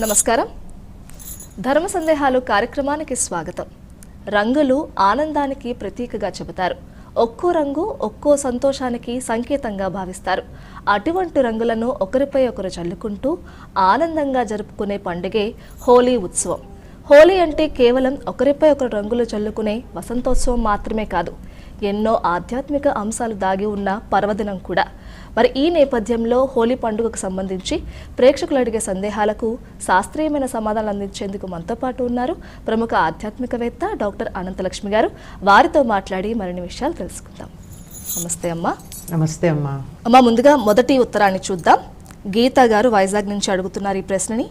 నమస్కారం. ధర్మ సందేహాలు కార్యక్రమానికి స్వాగతం. రంగులు ఆనందానికి ప్రతీకగా చెబుతారు. ఒక్కో రంగు ఒక్కో సంతోషానికి సంకేతంగా భావిస్తారు. అటువంటి రంగులను ఒకరిపై ఒకరు చల్లుకుంటూ ఆనందంగా జరుపుకునే పండుగే హోలీ ఉత్సవం. హోలీ అంటే కేవలం ఒకరిపై ఒకరు రంగులు చల్లుకునే వసంతోత్సవం మాత్రమే కాదు ఎన్నో ఆధ్యాత్మిక అంశాలు దాగి ఉన్న పర్వదినం కూడా. మరి ఈ నేపథ్యంలో హోలీ పండుగకు సంబంధించి ప్రేక్షకులు అడిగే సందేహాలకు శాస్త్రీయమైన సమాధానాలు అందించేందుకు మనతో పాటు ఉన్నారు ప్రముఖ ఆధ్యాత్మికవేత్త డాక్టర్ అనంతలక్ష్మి గారు. వారితో మాట్లాడి మరిన్ని విషయాలు తెలుసుకుందాం. నమస్తే అమ్మా. నమస్తే అమ్మా. అమ్మా ముందుగా మొదటి ఉత్తరాన్ని చూద్దాం. గీత గారు వైజాగ్ నుంచి అడుగుతున్నారు ఈ ప్రశ్నని.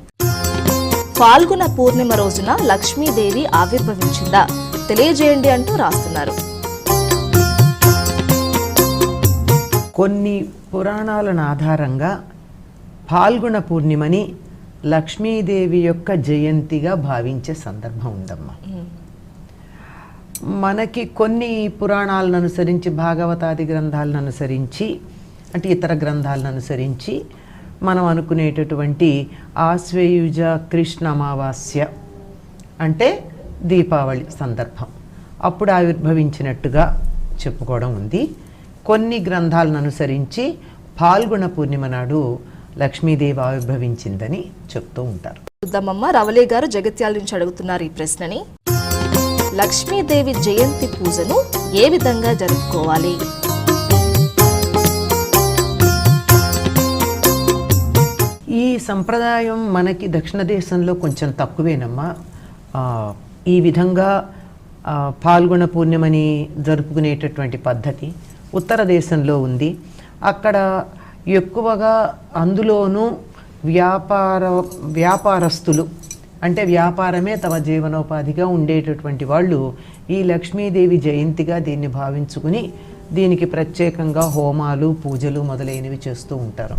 ఫాల్గుణ పూర్ణిమ రోజున లక్ష్మీదేవి ఆవిర్భవించిందా? తెలియజేయండి అంటూ రాస్తున్నారు. కొన్ని పురాణాలను ఆధారంగా పాల్గొన పూర్ణిమని లక్ష్మీదేవి యొక్క జయంతిగా భావించే సందర్భం ఉందమ్మా. మనకి కొన్ని పురాణాలను అనుసరించి భాగవతాది గ్రంథాలను అనుసరించి అంటే ఇతర గ్రంథాలను అనుసరించి మనం అనుకునేటటువంటి ఆశ్వయుజ కృష్ణ అమావాస్య అంటే దీపావళి సందర్భం. అప్పుడు ఆవిర్భవించినట్టుగా చెప్పుకోవడం ఉంది. కొన్ని గ్రంథాలను అనుసరించి పాల్గొన పూర్ణిమ నాడు లక్ష్మీదేవి ఆవిర్భవించిందని చెప్తూ ఉంటారు. చూద్దామమ్మ రవలి గారు జగిత్యాల నుంచి అడుగుతున్నారు ఈ ప్రశ్నని. లక్ష్మీదేవి జయంతి పూజను ఏ విధంగా జరుపుకోవాలి? ఈ సంప్రదాయం మనకి దక్షిణ దేశంలో కొంచెం తక్కువేనమ్మా. ఈ విధంగా పాల్గొన పూర్ణిమని జరుపుకునేటటువంటి పద్ధతి ఉత్తర దేశంలో ఉంది. అక్కడ ఎక్కువగా అందులోనూ వ్యాపార వ్యాపారస్తులు అంటే వ్యాపారమే తమ జీవనోపాధిగా ఉండేటటువంటి వాళ్ళు ఈ లక్ష్మీదేవి జయంతిగా దీన్ని భావించుకుని దీనికి ప్రత్యేకంగా హోమాలు పూజలు మొదలైనవి చేస్తూ ఉంటారు.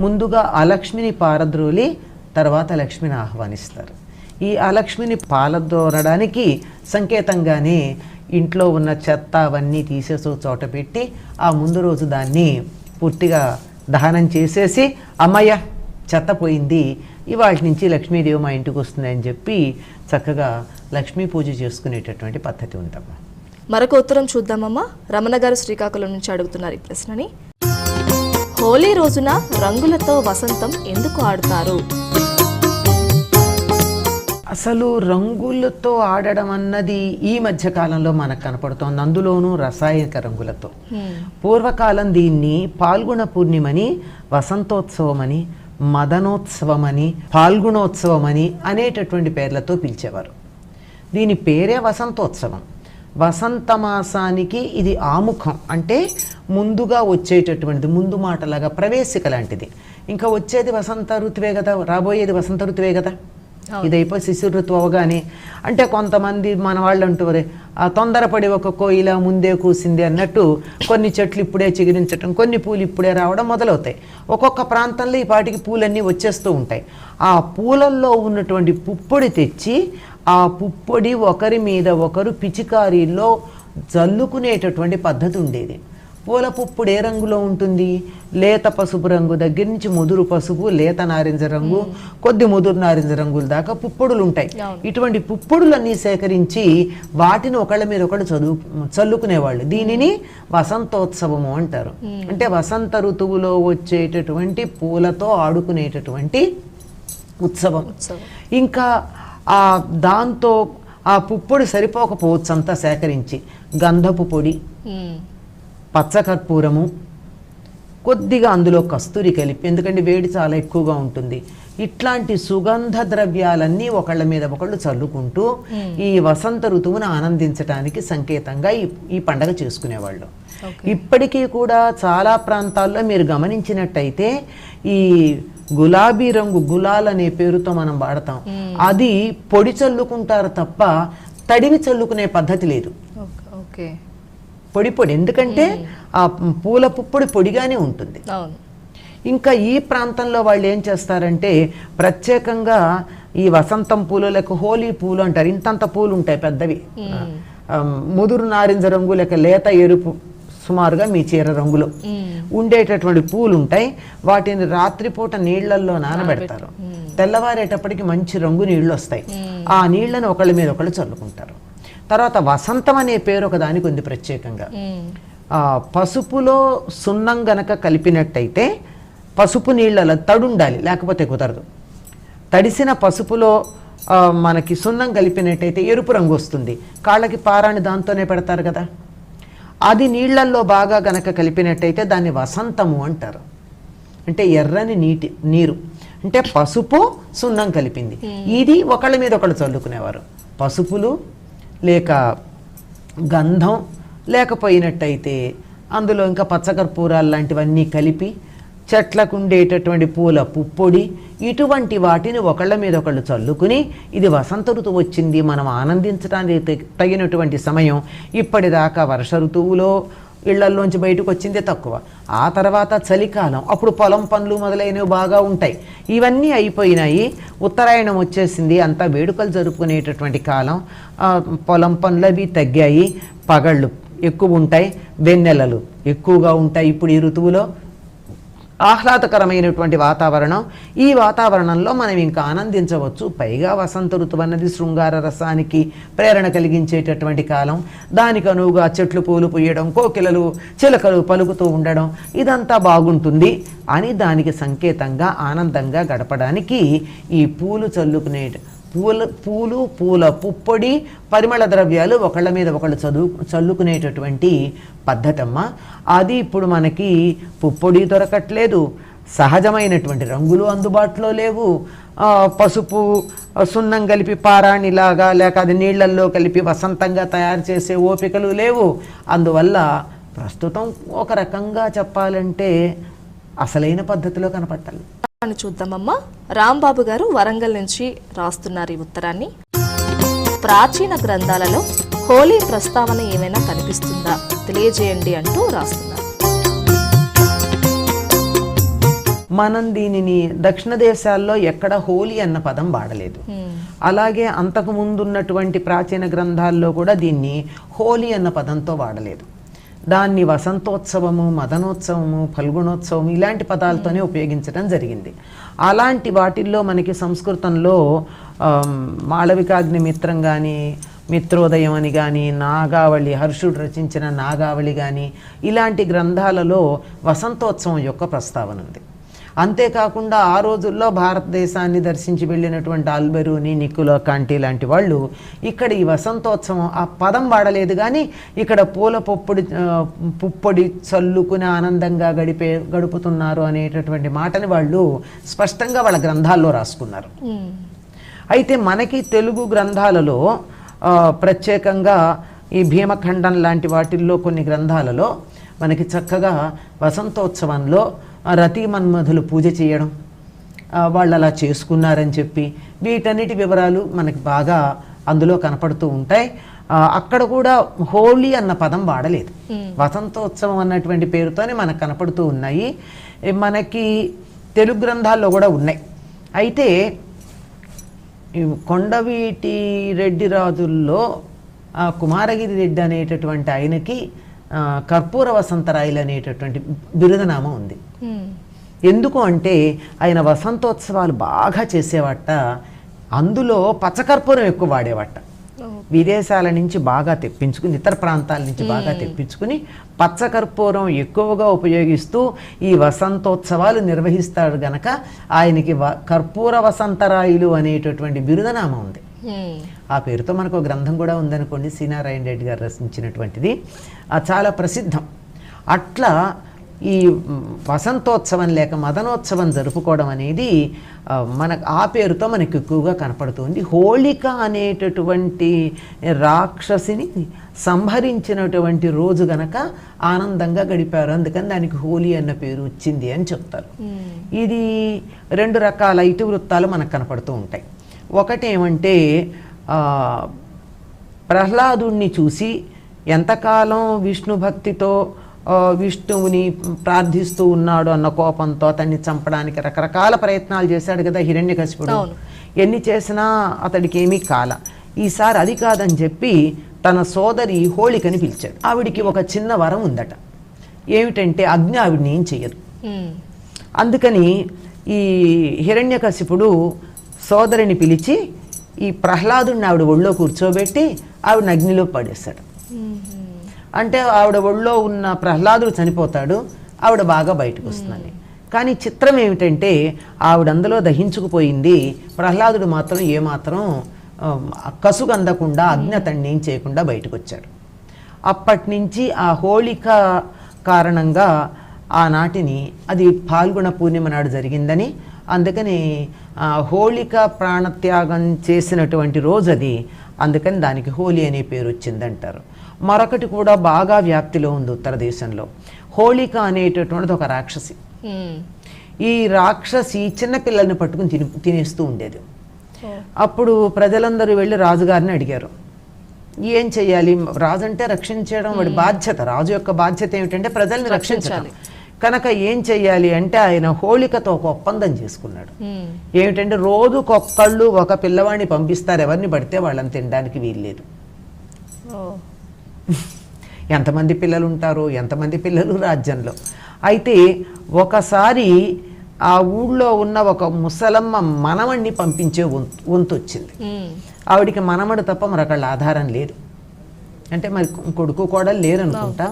ముందుగా అలక్ష్మిని పారద్రోలి తర్వాత లక్ష్మిని ఆహ్వానిస్తారు. ఈ అలక్ష్మిని పాలదోరడానికి సంకేతంగానే ఇంట్లో ఉన్న చెత్త అవన్నీ తీసేసి చోట పెట్టి ఆ ముందు రోజు దాన్ని పూర్తిగా దహనం చేసేసి అమ్మయ్య చెత్త పోయింది. ఇవాళ నుంచి లక్ష్మీదేవి మా ఇంటికి వస్తుంది అని చెప్పి చక్కగా లక్ష్మీ పూజ చేసుకునేటటువంటి పద్ధతి ఉందమ్మా. మరొక ఉత్తరం చూద్దామమ్మా. రమణ గారు శ్రీకాకుళం నుంచి అడుగుతున్నారు ఈ ప్రశ్నని. హోలీ రోజున రంగులతో వసంతం ఎందుకు ఆడుతారు? అసలు రంగులతో ఆడడం అన్నది ఈ మధ్య కాలంలో మనకు కనపడుతోంది. అందులోనూ రసాయనిక రంగులతో. పూర్వకాలం దీన్ని పాల్గొన పూర్ణిమని వసంతోత్సవమని మదనోత్సవమని పాల్గొనోత్సవమని అనేటటువంటి పేర్లతో పిలిచేవారు. దీని పేరే వసంతోత్సవం. వసంత మాసానికి ఇది ఆముఖం. అంటే ముందుగా వచ్చేటటువంటిది ముందు మాటలాగా ప్రవేశిక లాంటిది. ఇంకా వచ్చేది వసంత ఋతువే కదా రాబోయేది వసంత ఋతువే కదా. ఇది అయిపోయి శిశు ఋతువు అవగానే అంటే కొంతమంది మన వాళ్ళు అంటారు ఆ తొందరపడి ఒక కోయిల ముందే కూసింది అన్నట్టు కొన్ని చెట్లు ఇప్పుడే చిగురించటం కొన్ని పూలు ఇప్పుడే రావడం మొదలవుతాయి. ఒక్కొక్క ప్రాంతంలో ఈ పాటికి పూలన్నీ వచ్చేస్తూ ఉంటాయి. ఆ పూలల్లో ఉన్నటువంటి పుప్పొడి తెచ్చి ఆ పుప్పొడి ఒకరి మీద ఒకరు పిచికారీల్లో జల్లుకునేటటువంటి పద్ధతి ఉండేది. పూల పుప్పుడు ఏ రంగులో ఉంటుంది? లేత పసుపు రంగు దగ్గర నుంచి ముదురు పసుపు లేత నారింజ రంగు కొద్ది ముదురు నారింజ రంగుల దాకా పుప్పొడులు ఉంటాయి ఇటువంటి పుప్పొడులన్నీ సేకరించి వాటిని ఒకళ్ళ మీద ఒకళ్ళు చదువు చల్లుకునేవాళ్ళు. దీనిని వసంతోత్సవము అంటారు. అంటే వసంత ఋతువులో వచ్చేటటువంటి పూలతో ఆడుకునేటటువంటి ఉత్సవం. ఇంకా ఆ దాంతో ఆ పుప్పొడి సరిపోకపోవచ్చు అంతా సేకరించి. గంధపు పొడి. పచ్చకర్పూరము కొద్దిగా అందులో కస్తూరి కలిపి ఎందుకంటే వేడి చాలా ఎక్కువగా ఉంటుంది. ఇట్లాంటి సుగంధ ద్రవ్యాలన్నీ ఒకళ్ళ మీద ఒకళ్ళు చల్లుకుంటూ ఈ వసంత ఋతువును ఆనందించడానికి సంకేతంగా ఈ ఈ పండగ చేసుకునేవాళ్ళు. ఇప్పటికీ కూడా చాలా ప్రాంతాల్లో మీరు గమనించినట్టయితే ఈ గులాబీ రంగు గులాల్ అనే పేరుతో మనం వాడతాం. అది పొడి చల్లుకుంటారు తప్ప తడివి చల్లుకునే పద్ధతి లేదు. Okay- okay. పొడి పొడి ఎందుకంటే ఆ పూల పుప్పొడి పొడిగానే ఉంటుంది. ఇంకా ఈ ప్రాంతంలో వాళ్ళు ఏం చేస్తారంటే ప్రత్యేకంగా ఈ వసంతం పూలు లేక హోలీ పూలు అంటారు. ఇంతంత పూలు ఉంటాయి పెద్దవి ముదురు నారింజ రంగు లేక లేత ఎరుపు సుమారుగా మీ చీర రంగులో ఉండేటటువంటి పూలు ఉంటాయి వాటిని రాత్రిపూట నీళ్ళల్లో నానబెడతారు. తెల్లవారేటప్పటికి మంచి రంగు నీళ్ళు వస్తాయి ఆ నీళ్ళను ఒకళ్ళ మీద ఒకళ్ళు చల్లుకుంటారు. తర్వాత వసంతం అనే పేరు ఒక దానికి ఉంది ప్రత్యేకంగా. పసుపులో సున్నం గనక కలిపినట్టయితే పసుపు నీళ్ళలో తడుండాలి లేకపోతే కుదరదు. తడిసిన పసుపులో మనకి సున్నం కలిపినట్టయితే ఎరుపు రంగు వస్తుంది. కాళ్ళకి పారాని దాంతోనే పెడతారు కదా. అది నీళ్ళల్లో బాగా గనక కలిపినట్టయితే దాన్ని వసంతము అంటారు. అంటే ఎర్రని నీటి నీరు. అంటే పసుపు సున్నం కలిపింది. ఇది ఒకళ్ళ మీద ఒకళ్ళు చల్లుకునేవారు. పసుపులు లేక గంధం లేకపోయినట్టయితే అందులో ఇంకా పచ్చకర్పూరాలు లాంటివన్నీ కలిపి చెట్లకు ఉండేటటువంటి పూల పుప్పొడి ఇటువంటి వాటిని ఒకళ్ళ మీద ఒకళ్ళు చల్లుకుని ఇది వసంత ఋతువు వచ్చింది మనం ఆనందించడానికి తగినటువంటి సమయం. ఇప్పటిదాకా వర్ష ఋతువులో ఇళ్ళల్లోంచి బయటకు వచ్చిందే తక్కువ. ఆ తర్వాత చలికాలం అప్పుడు పొలం పనులు మొదలైనవి బాగా ఉంటాయి. ఇవన్నీ అయిపోయినాయి. ఉత్తరాయణం వచ్చేసింది. అంతా వేడుకలు జరుపుకునేటటువంటి కాలం. పొలం పనులు అవి తగ్గాయి. పగళ్ళు ఎక్కువ ఉంటాయి. వెన్నెలలు ఎక్కువగా ఉంటాయి. ఇప్పుడు ఈ ఋతువులో ఆహ్లాదకరమైనటువంటి వాతావరణం. ఈ వాతావరణంలో మనం ఇంకా ఆనందించవచ్చు. పైగా వసంత ఋతువు అన్నది శృంగార రసానికి ప్రేరణ కలిగించేటటువంటి కాలం. దానికి అనువుగా చెట్లు పూలు పూయడం కోకిలలు చిలకలు పలుకుతూ ఉండడం ఇదంతా బాగుంటుంది. అని దానికి సంకేతంగా ఆనందంగా గడపడానికి ఈ పూలు చల్లుకునే పూల పూలు పూల పుప్పొడి పరిమళ ద్రవ్యాలు ఒకళ్ళ మీద ఒకళ్ళు చదువు చల్లుకునేటటువంటి పద్ధతమ్మ. అది ఇప్పుడు మనకి పుప్పొడి దొరకట్లేదు. సహజమైనటువంటి రంగులు అందుబాటులో లేవు. పసుపు సున్నం కలిపి పారాణిలాగా లేక అది నీళ్ళల్లో కలిపి వసంతంగా తయారు చేసే ఓపికలు లేవు. అందువల్ల ప్రస్తుతం ఒక రకంగా చెప్పాలంటే అసలైన పద్ధతిలో కనపట్టాలి అని చూద్దామమ్మా. రాంబాబు గారు వరంగల్ నుంచి రాస్తున్నారు ఈ ఉత్తరాన్ని. ప్రాచీన గ్రంథాలలో హోలీ ప్రస్తావన ఏమైనా కనిపిస్తుందా? తెలియజేయండి అంటూ రాస్తున్నారు. మనం దీనిని దక్షిణ దేశాల్లో ఎక్కడ హోలీ అన్న పదం వాడలేదు. అలాగే అంతకు ముందున్నటువంటి ప్రాచీన గ్రంథాల్లో కూడా దీన్ని హోలీ అన్న పదంతో వాడలేదు. దాన్ని వసంతోత్సవము మదనోత్సవము ఫల్గుణోత్సవం ఇలాంటి పదాలతోనే ఉపయోగించడం జరిగింది. అలాంటి వాటిల్లో మనకి సంస్కృతంలో మాళవికాగ్ని మిత్రం కానీ మిత్రోదయం అని కానీ నాగావళి హర్షుడు రచించిన నాగావళి కానీ ఇలాంటి గ్రంథాలలో వసంతోత్సవం యొక్క ప్రస్తావన ఉంది. అంతేకాకుండా ఆ రోజుల్లో భారతదేశాన్ని దర్శించి వెళ్ళినటువంటి ఆల్బెరూని నిక్కులో కాంటి లాంటి వాళ్ళు ఇక్కడ ఈ వసంతోత్సవం ఆ పదం వాడలేదు కానీ ఇక్కడ పూల పొప్పొడి పుప్పొడి చల్లుకుని ఆనందంగా గడిపే గడుపుతున్నారు అనేటటువంటి మాటని వాళ్ళు స్పష్టంగా వాళ్ళ గ్రంథాల్లో రాసుకున్నారు. అయితే మనకి తెలుగు గ్రంథాలలో ప్రత్యేకంగా ఈ భీమఖండం లాంటి వాటిల్లో కొన్ని గ్రంథాలలో మనకి చక్కగా వసంతోత్సవంలో రతి మన్మధులు పూజ చేయడం వాళ్ళు అలా చేసుకున్నారని చెప్పి వీటన్నిటి వివరాలు మనకి బాగా అందులో కనపడుతూ ఉంటాయి. అక్కడ కూడా హోలీ అన్న పదం వాడలేదు. వసంతోత్సవం అన్నటువంటి పేరుతోనే మనకు కనపడుతూ ఉన్నాయి. మనకి తెలుగు గ్రంథాల్లో కూడా ఉన్నాయి. అయితే కొండవీటి రెడ్డి రాజుల్లో కుమారగిరి రెడ్డి అనేటటువంటి ఆయనకి కర్పూర వసంతరాయలు అనేటటువంటి బిరుదనామం ఉంది. ఎందుకు అంటే ఆయన వసంతోత్సవాలు బాగా చేసేవాట అందులో పచ్చకర్పూరం ఎక్కువ వాడేవాట విదేశాల నుంచి బాగా తెప్పించుకుని ఇతర ప్రాంతాల నుంచి బాగా తెప్పించుకుని పచ్చకర్పూరం ఎక్కువగా ఉపయోగిస్తూ ఈ వసంతోత్సవాలు నిర్వహిస్తాడు గనక ఆయనకి కర్పూర వసంతరాయులు అనేటటువంటి బిరుదనామం ఉంది. ఆ పేరుతో మనకు ఒక గ్రంథం కూడా ఉందనుకోండి సి నారాయణ రెడ్డి గారు రచించినటువంటిది. చాలా ప్రసిద్ధం. అట్లా ఈ వసంతోత్సవం లేక మదనోత్సవం జరుపుకోవడం అనేది మనకు ఆ పేరుతో మనకు ఎక్కువగా కనపడుతుంది. హోళిక అనేటటువంటి రాక్షసిని సంహరించినటువంటి రోజు గనక ఆనందంగా గడిపారు. అందుకని దానికి హోలీ అన్న పేరు వచ్చింది అని చెప్తారు. ఇది రెండు రకాల ఇతివృత్తాలు మనకు కనపడుతూ ఉంటాయి. ఒకటేమంటే ప్రహ్లాదుణ్ణి చూసి ఎంతకాలం విష్ణు భక్తితో విష్ణువుని ప్రార్థిస్తూ ఉన్నాడు అన్న కోపంతో అతన్ని చంపడానికి రకరకాల ప్రయత్నాలు చేశాడు కదా హిరణ్యకశిపుడు. ఎన్ని చేసినా అతడికి ఏమీ కాల. ఈసారి అది కాదని చెప్పి తన సోదరి హోళికని పిలిచాడు. ఆవిడికి ఒక చిన్న వరం ఉందట. ఏమిటంటే అగ్ని ఆవిడని ఏం చెయ్యదు. అందుకని ఈ హిరణ్యకశిపుడు సోదరిని పిలిచి ఈ ప్రహ్లాదుడిని ఆవిడ ఒళ్ళో కూర్చోబెట్టి ఆవిడ అగ్నిలో పడేశాడు. అంటే ఆవిడ ఒళ్ళో ఉన్న ప్రహ్లాదుడు చనిపోతాడు ఆవిడ బాగా బయటకు వస్తుందని. కానీ చిత్రం ఏమిటంటే ఆవిడ అందులో దహించుకుపోయింది ప్రహ్లాదుడు మాత్రం ఏమాత్రం కసుగు అందకుండా అగ్ని అతన్ని ఏం చేయకుండా బయటకు వచ్చాడు అప్పటి నుంచి ఆ హోళిక కారణంగా ఆనాటిని అది పాల్గొన పూర్ణిమ నాడు జరిగిందని అందుకని హోళిక ప్రాణత్యాగం చేసినటువంటి రోజు అది అందుకని దానికి హోలీ అనే పేరు వచ్చిందంటారు. మరొకటి కూడా బాగా వ్యాప్తిలో ఉంది ఉత్తర దేశంలో. హోళిక అనేటటువంటిది ఒక రాక్షసి. ఈ రాక్షసి చిన్నపిల్లల్ని పట్టుకుని తిని తినేస్తూ ఉండేది. అప్పుడు ప్రజలందరూ వెళ్ళి రాజుగారిని అడిగారు. ఏం చెయ్యాలి? రాజు అంటే రక్షించడం వాడి బాధ్యత. రాజు యొక్క బాధ్యత ఏమిటంటే ప్రజల్ని రక్షించాలి. కనుక ఏం చెయ్యాలి అంటే ఆయన హోళికతో ఒక ఒప్పందం చేసుకున్నాడు. ఉమ్, ఏమిటంటే రోజుకొక్కళ్ళు ఒక పిల్లవాడిని పంపిస్తారు ఎవరిని పడితే వాళ్ళని తినడానికి వీల్లేదు. ఎంతమంది పిల్లలు ఉంటారు ఎంతమంది పిల్లలు రాజ్యంలో? అయితే ఒకసారి ఆ ఊళ్ళో ఉన్న ఒక ముసలమ్మ మనవణ్ణి పంపించే వంతు వచ్చింది ఉమ్, ఆవిడికి మనమడు తప్ప మరొకళ్ళ ఆధారం లేదు. అంటే మరి కొడుకు కూడా లేరు అనుకుంటా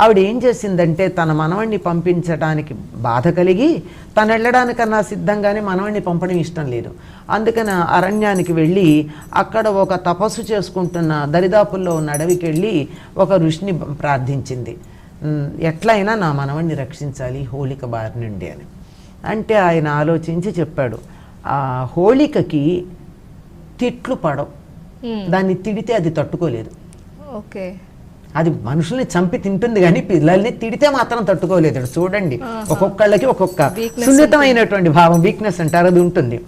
ఆవిడ ఏం చేసిందంటే తన మనవణ్ణి పంపించడానికి బాధ కలిగి తను వెళ్ళడానికన్నా సిద్ధంగానే మనవణ్ణి పంపడం ఇష్టం లేదు. అందుకని అరణ్యానికి వెళ్ళి అక్కడ ఒక తపస్సు చేసుకుంటున్న దరిదాపుల్లో ఉన్న అడవికి వెళ్ళి ఒక ఋషిని ప్రార్థించింది. "ఉమ్, ఎట్లయినా నా మనవణ్ణి రక్షించాలి హోళిక బారి నుండి అని. అంటే ఆయన ఆలోచించి చెప్పాడు ఆ హోళికకి తిట్లు పడవు. దాన్ని తిడితే అది తట్టుకోలేదు. ఓకే. అది మనుషుల్ని చంపి తింటుంది కానీ పిల్లల్ని తిడితే మాత్రం తట్టుకోలేదు. చూడండి ఒక్కొక్కళ్ళకి ఒక్కొక్క సున్నితమైనటువంటి భావం వీక్నెస్ అంటారు అది ఉంటుంది.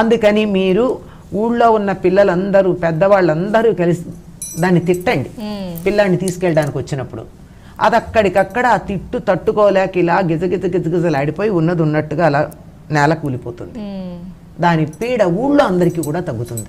అందుకని మీరు ఊళ్ళో ఉన్న పిల్లలందరూ పెద్దవాళ్ళందరూ కలిసి దాన్ని తిట్టండి. పిల్లాన్ని తీసుకెళ్ళడానికి వచ్చినప్పుడు. అది అక్కడికక్కడ ఆ తిట్టు తట్టుకోలేక ఇలా గిజగిజ గిజగిజలాడిపోయి ఉన్నది ఉన్నట్టుగా అలా నేల కూలిపోతుంది. దాని పీడ ఊళ్ళో అందరికీ కూడా తగ్గుతుంది.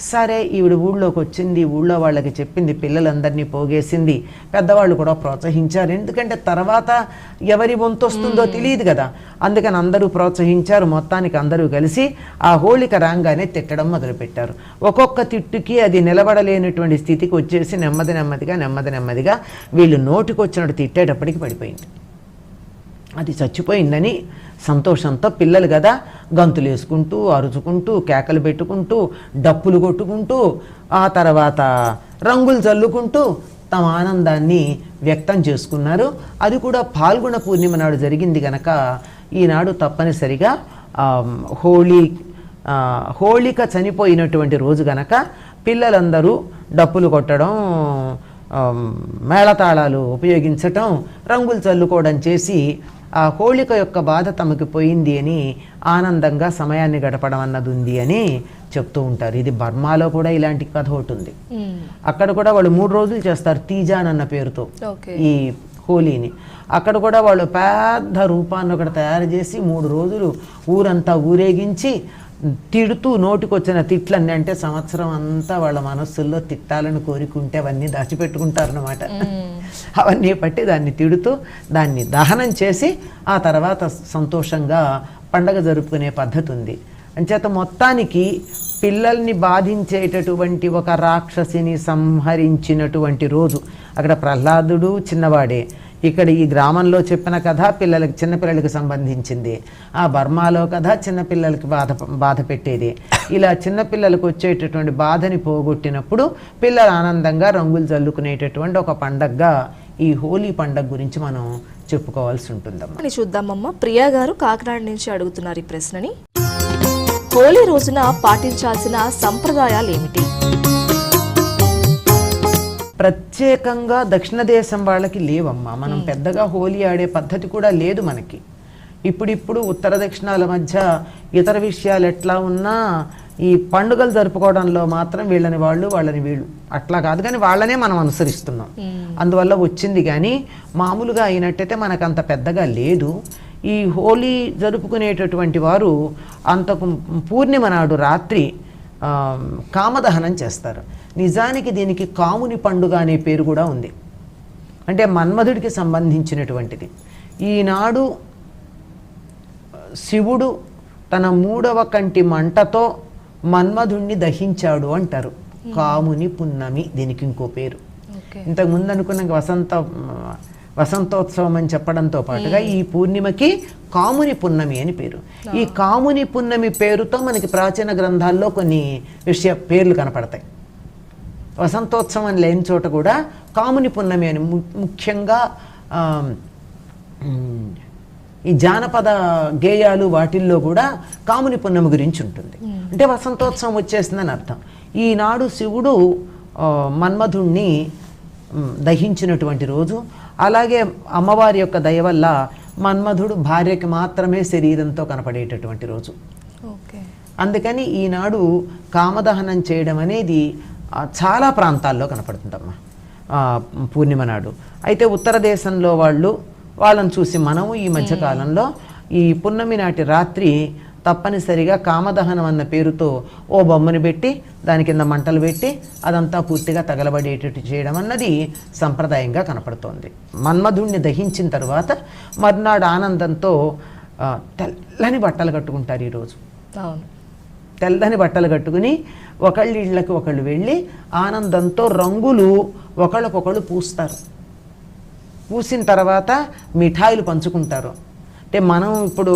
సరే ఈవిడ ఊళ్ళోకి వచ్చింది ఊళ్ళో వాళ్ళకి చెప్పింది పిల్లలందరినీ పోగేసింది. పెద్దవాళ్ళు కూడా ప్రోత్సహించారు. ఎందుకంటే తర్వాత ఎవరి వంతు వస్తుందో తెలియదు కదా. అందుకని అందరూ ప్రోత్సహించారు. మొత్తానికి అందరూ కలిసి ఆ హోళిక రాగానే తిట్టడం మొదలుపెట్టారు. ఒక్కొక్క తిట్టుకి అది నిలబడలేనటువంటి స్థితికి వచ్చేసి నెమ్మది నెమ్మదిగా నెమ్మది నెమ్మదిగా వీళ్ళు నోటికి వచ్చినట్టు తిట్టేటప్పటికి పడిపోయింది. అది చచ్చిపోయిందని సంతోషంతో పిల్లలు కదా గంతులు వేసుకుంటూ అరుచుకుంటూ కేకలు పెట్టుకుంటూ డప్పులు కొట్టుకుంటూ ఆ తర్వాత రంగులు చల్లుకుంటూ తమ ఆనందాన్ని వ్యక్తం చేసుకున్నారు. అది కూడా పాల్గొన పూర్ణిమ నాడు జరిగింది కనుక ఈనాడు తప్పనిసరిగా హోళీ హోళిక చనిపోయినటువంటి రోజు గనక పిల్లలందరూ డప్పులు కొట్టడం మేళతాళాలు ఉపయోగించటం రంగులు చల్లుకోవడం చేసి ఆ హోళిక యొక్క బాధ తమకు పోయింది అని ఆనందంగా సమయాన్ని గడపడం అన్నది ఉంది అని చెప్తూ ఉంటారు. ఇది బర్మాలో కూడా ఇలాంటి కథ ఒకటి ఉంది. అక్కడ కూడా వాళ్ళు మూడు రోజులు చేస్తారు తీజాన్ అన్న పేరుతో ఈ హోలీని అక్కడ కూడా వాళ్ళు పెద్ద రూపాన్ని ఒకటి తయారు చేసి మూడు రోజులు ఊరంతా ఊరేగించి తిడుతూ నోటికొచ్చిన తిట్లన్నీ అంటే సంవత్సరం అంతా వాళ్ళ మనస్సుల్లో తిట్టాలని కోరుకుంటే అవన్నీ దాచిపెట్టుకుంటారన్నమాట. అవన్నీ పట్టి దాన్ని తిడుతూ దాన్ని దహనం చేసి ఆ తర్వాత సంతోషంగా పండగ జరుపుకునే పద్ధతి ఉంది అంచేత మొత్తానికి పిల్లల్ని బాధించేటటువంటి ఒక రాక్షసిని సంహరించినటువంటి రోజు. అక్కడ ప్రహ్లాదుడు చిన్నవాడే. ఇక్కడ ఈ గ్రామంలో చెప్పిన కథ పిల్లలకి చిన్నపిల్లలకి సంబంధించింది. ఆ బర్మాలో కథ చిన్నపిల్లలకి బాధ బాధ పెట్టేది. ఇలా చిన్నపిల్లలకు వచ్చేటటువంటి బాధని పోగొట్టినప్పుడు పిల్లలు ఆనందంగా రంగులు చల్లుకునేటటువంటి ఒక పండగగా ఈ హోలీ పండగ గురించి మనం చెప్పుకోవాల్సి ఉంటుందమ్మా. అని చూద్దామమ్మ. ప్రియా గారు కాకినాడ నుంచి అడుగుతున్నారు ఈ ప్రశ్నని. హోలీ రోజున పాటించాల్సిన సంప్రదాయాలు ఏమిటి? ప్రత్యేకంగా దక్షిణ దేశం వాళ్ళకి లేవమ్మా. మనం పెద్దగా హోలీ ఆడే పద్ధతి కూడా లేదు మనకి. ఇప్పుడిప్పుడు ఉత్తర దక్షిణాల మధ్య ఇతర విషయాలు ఎట్లా ఉన్నా ఈ పండుగలు జరుపుకోవడంలో మాత్రం వీళ్ళని వాళ్ళు వాళ్ళని వీళ్ళు. అట్లా కాదు కానీ వాళ్ళనే మనం అనుసరిస్తున్నాం. అందువల్ల వచ్చింది కానీ మామూలుగా అయినట్టయితే మనకు అంత పెద్దగా లేదు. ఈ హోలీ జరుపుకునేటటువంటి వారు అంతకు పూర్ణిమ నాడు రాత్రి కామదహనం చేస్తారు. నిజానికి దీనికి కాముని పండుగ అనే పేరు కూడా ఉంది. అంటే మన్మధుడికి సంబంధించినటువంటిది. ఈనాడు శివుడు తన మూడవ కంటి మంటతో మన్మధుణ్ణి దహించాడు అంటారు. కాముని పున్నమి దీనికి ఇంకో పేరు. ఇంతకు ముందు అనుకున్న వసంత వసంతోత్సవం అని చెప్పడంతో పాటుగా ఈ పూర్ణిమకి కాముని పున్నమి అని పేరు. ఈ కాముని పున్నమి పేరుతో మనకి ప్రాచీన గ్రంథాల్లో కొన్ని విషయ పేర్లు కనపడతాయి. వసంతోత్సవం లేని చోట కూడా కాముని పున్నమి అని ముఖ్యంగా ఈ జానపద గేయాలు వాటిల్లో కూడా కాముని పున్నమి గురించి ఉంటుంది. అంటే వసంతోత్సవం వచ్చేసిందని అర్థం. ఈనాడు శివుడు మన్మధుణ్ణి దహించినటువంటి రోజు. అలాగే అమ్మవారి యొక్క దయ వల్ల మన్మధుడు భార్యకి మాత్రమే శరీరంతో కనపడేటటువంటి రోజు. ఓకే. అందుకని ఈనాడు కామదహనం చేయడం అనేది చాలా ప్రాంతాల్లో కనపడుతుందమ్మా. ఆ, పూర్ణిమ నాడు. అయితే ఉత్తర దేశంలో వాళ్ళు వాళ్ళని చూసి మనము ఈ మధ్యకాలంలో ఈ పున్నమి నాటి రాత్రి తప్పనిసరిగా కామదహనం అన్న పేరుతో ఓ బొమ్మని పెట్టి దాని కింద మంటలు పెట్టి అదంతా పూర్తిగా తగలబడేటట్టు చేయడం అన్నది సంప్రదాయంగా కనపడుతోంది. మన్మధుణ్ణి దహించిన తర్వాత మర్నాడు ఆనందంతో తెల్లని బట్టలు కట్టుకుంటారు ఈరోజు. అవును. తెల్లని బట్టలు కట్టుకుని ఒకళ్ళ ఇళ్ళకి ఒకళ్ళు వెళ్ళి ఆనందంతో రంగులు ఒకళ్ళకొకళ్ళు పూస్తారు. పూసిన తర్వాత మిఠాయిలు పంచుకుంటారు. అంటే మనం ఇప్పుడు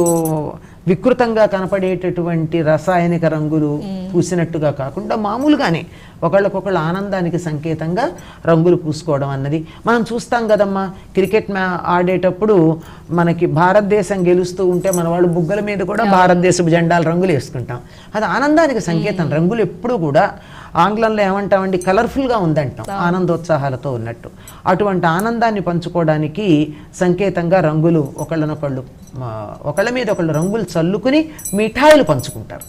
వికృతంగా కనపడేటటువంటి రసాయనిక రంగులు పూసినట్టుగా కాకుండా మామూలుగానే ఒకళ్ళకొకళ్ళు ఆనందానికి సంకేతంగా రంగులు పూసుకోవడం అన్నది. మనం చూస్తాం కదమ్మా క్రికెట్ మ్యా ఆడేటప్పుడు మనకి భారతదేశం గెలుస్తూ ఉంటే మన వాళ్ళు బుగ్గల మీద కూడా భారతదేశపు జెండాల రంగులు వేసుకుంటాం. అది ఆనందానికి సంకేతం. రంగులు ఎప్పుడూ కూడా ఆంగ్లంలో ఏమంటామండి? కలర్ఫుల్గా ఉందంటాం ఆనందోత్సాహాలతో ఉన్నట్టు. అటువంటి ఆనందాన్ని పంచుకోవడానికి సంకేతంగా రంగులు ఒకళ్ళనొకళ్ళు ఒకళ్ళ మీద ఒకళ్ళు రంగులు చల్లుకుని మిఠాయిలు పంచుకుంటారు.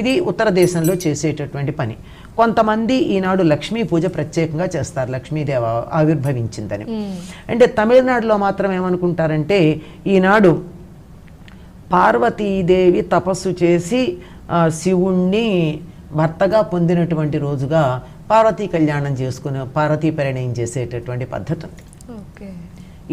ఇది ఉత్తర దేశంలో చేసేటటువంటి పని. కొంతమంది ఈనాడు లక్ష్మీ పూజ ప్రత్యేకంగా చేస్తారు లక్ష్మీదేవ ఆవిర్భవించిందని. అంటే తమిళనాడులో మాత్రం ఏమనుకుంటారంటే ఈనాడు పార్వతీదేవి తపస్సు చేసి శివుణ్ణి భర్తగా పొందినటువంటి రోజుగా పార్వతీ కళ్యాణం చేసుకుని పార్వతీ పరిణయం చేసేటటువంటి పద్ధతి ఉంది. ఓకే.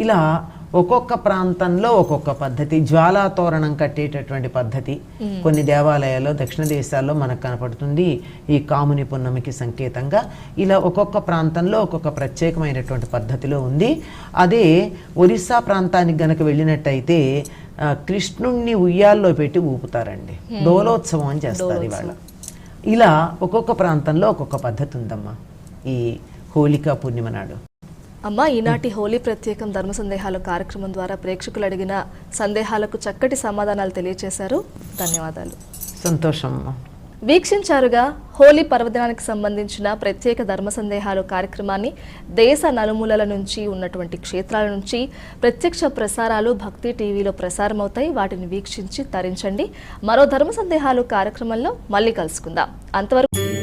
ఇలా ఒక్కొక్క ప్రాంతంలో ఒక్కొక్క పద్ధతి జ్వాలా తోరణం కట్టేటటువంటి పద్ధతి కొన్ని దేవాలయాల్లో దక్షిణ దేశాల్లో మనకు కనపడుతుంది. ఈ కాముని పున్నమికి సంకేతంగా ఇలా ఒక్కొక్క ప్రాంతంలో ఒక్కొక్క ప్రత్యేకమైనటువంటి పద్ధతిలో ఉంది. అదే ఒరిస్సా ప్రాంతానికి గనక వెళ్ళినట్టయితే కృష్ణుణ్ణి ఉయ్యాల్లో పెట్టి ఊపుతారండి. డోలోత్సవం అని చేస్తారు ఇవాళ. ఇలా ఒక్కొక్క ప్రాంతంలో ఒక్కొక్క పద్ధతి ఉందమ్మా ఈ హోళికా పూర్ణిమ నాడు. అమ్మ ఈనాటి హోలీ ప్రత్యేకం ధర్మ సందేహాలు కార్యక్రమం ద్వారా ప్రేక్షకులు అడిగిన సందేహాలకు చక్కటి సమాధానాలు తెలియజేశారు ధన్యవాదాలు. సంతోషం అమ్మా. వీక్షించారుగా హోలీ పర్వదినానికి సంబంధించిన ప్రత్యేక ధర్మ సందేహాలు కార్యక్రమాన్ని దేశ నలుమూలల నుంచి ఉన్నటువంటి క్షేత్రాల నుంచి ప్రత్యక్ష ప్రసారాలు భక్తి టీవీలో ప్రసారమవుతాయి. వాటిని వీక్షించి తరించండి. మరో ధర్మ సందేహాలు కార్యక్రమంలో మళ్ళీ కలుసుకుందాం. అంతవరకు